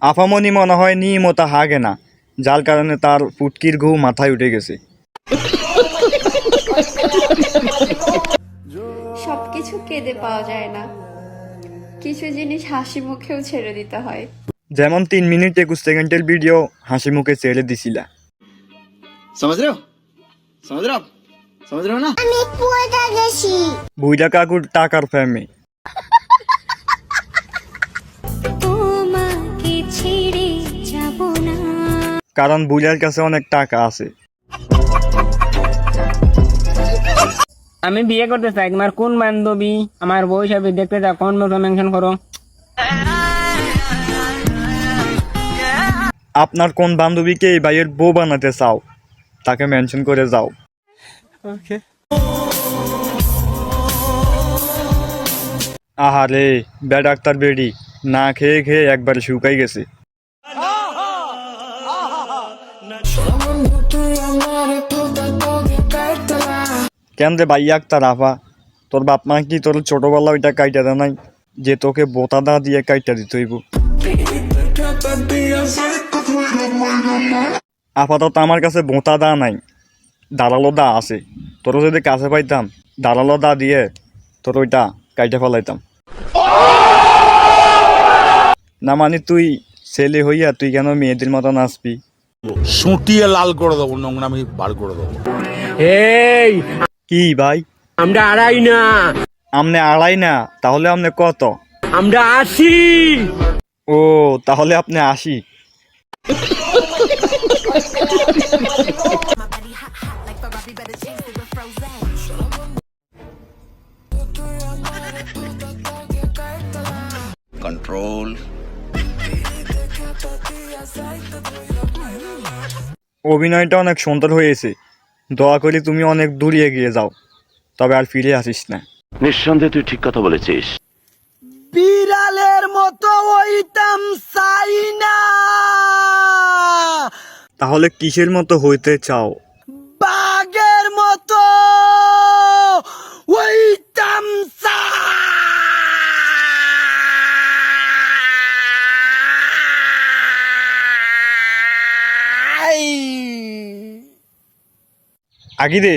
আফামনি মনে হয় নিয়মতা হাগে না যার কারণে তার পুটকির ঘু মাথায় উঠে গেছে। সবকিছু কেঁদে পাওয়া যায় না। কিছু জিনিস হাসি মুখেও ছেড়ে দিতে হয়। যেমন তিন মিনিট একুশ সেকেন্ডের ভিডিও হাসি মুখে ছেড়ে দিছিলা। সমাজ রেও না? কাকুর টাকার ফ্যামিলি কারণ বুইরার কাছে অনেক টাকা আছে। আমি বিয়ে করতে চাই তোমার কোন বান্ধবী? আমার বউ হিসাবে দেখতে চাও কোন মতো মেনশন করো? আপনার কোন বান্ধবীকে এই ভাইয়ের বউ বানাতে চাও তাকে মেনশন করে যাও। আহারে বে ডাক্তার বেডি না খেয়ে খেয়ে একবারে শুকাই গেছে। কেন রে ভাই আক্তার আফা তোর বাপ মা কি তোর ছোটবেলা ওইটা কাইটা দেয় নাই? যে তোকে বোতা দা দিয়ে কাইটা দিতে আপাতত আমার কাছে বোঁতা দা নাই। দালালো দা আছে। তোর যদি কাছে পাইতাম দালালো দা দিয়ে তোর ওইটা কাইটা ফেলাইতাম। না মানে তুই ছেলে হইয়া তুই কেন মেয়েদের মতো নাচবি সুটিয়ে লাল করে দেবো নোংরা আমি বার করে দেবো। এই কি ভাই? আমরা আড়াই না। আমনে আড়াই না তাহলে আমনে কত? আমরা আসি ও তাহলে আপনি আসি কন্ট্রোল অভিনয়টা অনেক সুন্দর হয়েছে। দয়া করে তুমি অনেক দূর এগিয়ে যাও তবে আর ফিরে আসিস না। নিঃসন্দেহে তুই ঠিক কথা বলেছিস। বিড়ালের মতো হইতাম চাই না তাহলে কিসের মতো হইতে চাও? বাঘের মতো হইতাম চাই আগে দে